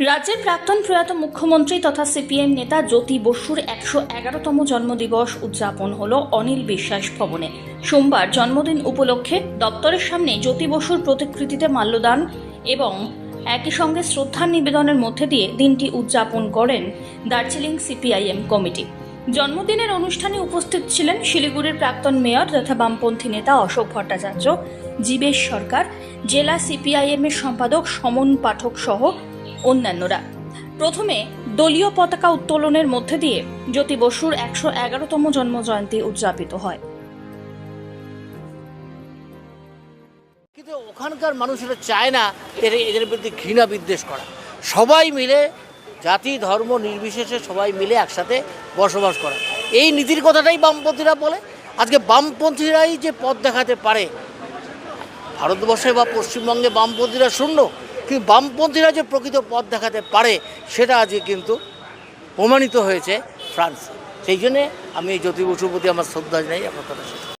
রাজ্যের প্রাক্তন প্রয়াত মুখ্যমন্ত্রী তথা সিপিএম নেতা জ্যোতি বসুর একশো এগারোতম জন্মদিবস উদযাপন হল অনিল বিশ্বাস ভবনে। সোমবার জন্মদিন উপলক্ষে দপ্তরের সামনে জ্যোতি বসুর প্রতিকৃতিতে মাল্যদান এবং একই সঙ্গে শ্রদ্ধা নিবেদনের মধ্যে দিয়ে দিনটি উদযাপন করেন দার্জিলিং সিপিআইএম কমিটি। জন্মদিনের অনুষ্ঠানে উপস্থিত ছিলেন শিলিগুড়ির প্রাক্তন মেয়র তথা বামপন্থী নেতা অশোক ভট্টাচার্য, জীবেশ সরকার, জেলা সিপিআইএম এর সম্পাদক সমন পাঠক সহ অন্যান্যরা। প্রথমে দলীয় পতাকা উত্তোলনের মধ্যে দিয়ে জ্যোতি বসুর একশো এগারোতম জন্মজয়ন্তী উদযাপিত হয়। কিন্তু ওখানকার মানুষেরা চায় না এর এদের প্রতি ঘৃণা বিদ্বেষ করা। সবাই মিলে জাতি, ধর্ম নির্বিশেষে সবাই মিলে একসাথে বসবাস করা। এই নীতির কথাটাই বামপন্থীরা বলে। আজকে বামপন্থীরাই যে পথ দেখাতে পারে, ভারতবর্ষে বা পশ্চিমবঙ্গে বামপন্থীরা শূন্য। কিন্তু বামপন্থীরা যে প্রকৃত পথ দেখাতে পারে, সেটা আজকে কিন্তু প্রমাণিত হয়েছে ফ্রান্স সেই জন্যে আমি জ্যোতি বসুর প্রতি আমার শ্রদ্ধা জানাই, আপনার কথা।